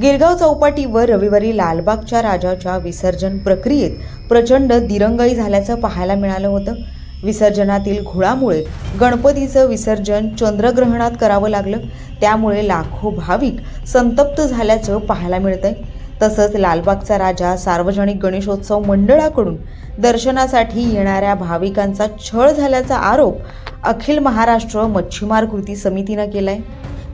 गिरगाव चौपाटीवर रविवारी लालबागच्या राजाच्या विसर्जन प्रक्रियेत प्रचंड दिरंगाई झाल्याचं पाहायला मिळालं होतं. विसर्जनातील घोळामुळे गणपतीचं विसर्जन चंद्रग्रहणात करावं लागलं. त्यामुळे लाखो भाविक संतप्त झाल्याचं पाहायला मिळतंय. तसंच लालबागचा राजा सार्वजनिक गणेशोत्सव मंडळाकडून दर्शनासाठी येणाऱ्या भाविकांचा छळ झाल्याचा आरोप अखिल महाराष्ट्र मच्छीमार कृती समितीनं केलाय.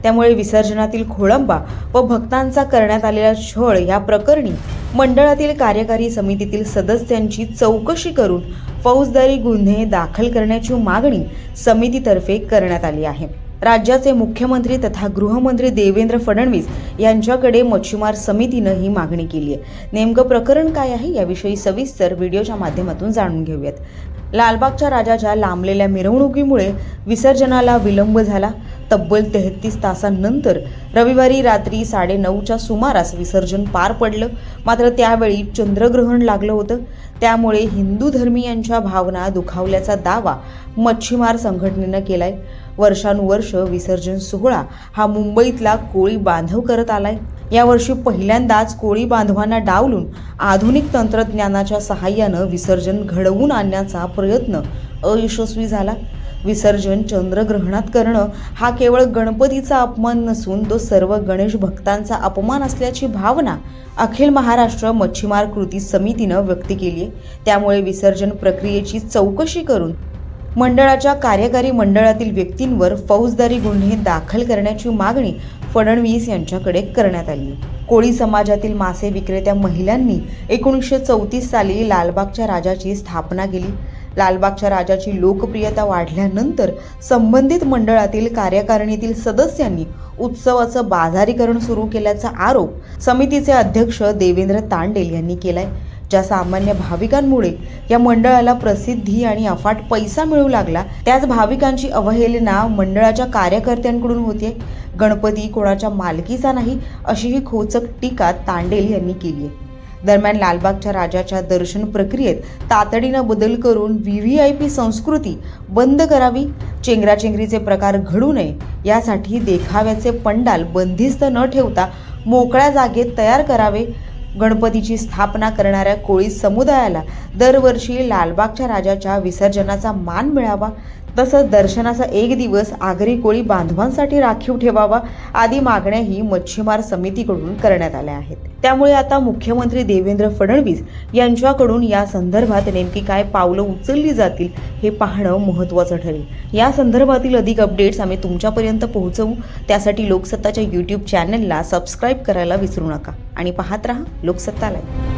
त्यामुळे विसर्जनातील खोळंबा व भक्तांचा करण्यात आलेला छळ या प्रकरणी मंडळातील कार्यकारी समितीतील सदस्यांची चौकशी करून फौजदारी गुन्हे दाखल करण्याची मागणी समितीतर्फे करण्यात आली आहे. राज्याचे मुख्यमंत्री तथा गृहमंत्री देवेंद्र फडणवीस यांच्याकडे मच्छीमार समितीनं ही मागणी केली आहे. नेमकं प्रकरण काय आहे याविषयी सविस्तर व्हिडिओच्या माध्यमातून जाणून घेऊयात. लालबागच्या राजाच्या लांबलेल्या मिरवणुकीमुळे विसर्जनाला विलंब झाला. तब्बल तेहतीस तासांनंतर रविवारी रात्री साडेनऊच्या सुमारास विसर्जन पार पडलं. मात्र त्यावेळी चंद्रग्रहण लागलं होतं. त्यामुळे हिंदू धर्मीयांच्या भावना दुखावल्याचा दावा मच्छीमार संघटनेनं केलाय. वर्षानुवर्ष विसर्जन सोहळा हा मुंबईतला कोळी बांधव करत आलाय. यावर्षी पहिल्यांदाच कोळी बांधवांना डावलून आधुनिक तंत्रज्ञानाच्या सहाय्यानं विसर्जन घडवून आणण्याचा प्रयत्न अयशस्वी झाला. विसर्जन चंद्रग्रहणात करणं हा केवळ गणपतीचा अपमान नसून तो सर्व गणेश भक्तांचा अपमान असल्याची भावना अखिल महाराष्ट्र मच्छीमार कृती समितीनं व्यक्त केली आहे. त्यामुळे विसर्जन प्रक्रियेची चौकशी करून मंडळाच्या कार्यकारी मंडळातील व्यक्तींवर फौजदारी गुन्हे दाखल करण्याची मागणी फडणवीस यांच्याकडे करण्यात आली कोळी समाजातील मासे विक्रेत्या महिलांनी एकोणीसशे चौतीस साली लालबागच्या राजाची स्थापना केली. लालबागच्या राजाची लोकप्रियता वाढल्यानंतर संबंधित मंडळातील कार्यकारिणीतील सदस्यांनी उत्सवाचं बाजारीकरण सुरू केल्याचा आरोप समितीचे अध्यक्ष देवेंद्र तांडेल यांनी केलाय. ज्या सामान्य भाविकांमुळे या मंडळाला प्रसिद्धी आणि अफाट पैसा मिळू लागला त्याच भाविकांची अवहेलना मंडळाच्या कार्यकर्त्यांकडून होते गणपती कोणाच्या मालकीचा नाही अशी ही खोचक टीका तांडेल यांनी केली आहे दरम्यान लालबागच्या राजाच्या दर्शन प्रक्रियेत तातडीनं बदल करून व्ही व्ही आय पी संस्कृती बंद करावी चेंगराचेंगरीचे प्रकार घडू नये यासाठी देखाव्याचे पंडाल बंदिस्त न ठेवता मोकळ्या जागेत तयार करावे गणपतीची स्थापना करणाऱ्या कोळी समुदायाला दरवर्षी लालबागच्या राजाच्या विसर्जनाचा मान मिळावा. तसंच दर्शनाचा एक दिवस आगरी कोळी बांधवांसाठी राखीव ठेवावा आदी मागण्याही मच्छीमार समितीकडून करण्यात आल्या आहेत. त्यामुळे आता मुख्यमंत्री देवेंद्र फडणवीस यांच्याकडून या संदर्भात नेमकी काय पावलं उचलली जातील हे पाहणं महत्त्वाचं ठरेल. या संदर्भातील अधिक अपडेट्स आम्ही तुमच्यापर्यंत पोहोचवू. त्यासाठी लोकसत्ताच्या यूट्यूब चॅनलला सबस्क्राईब करायला विसरू नका. आणि पाहत रहा लोकसत्ता लाईव्ह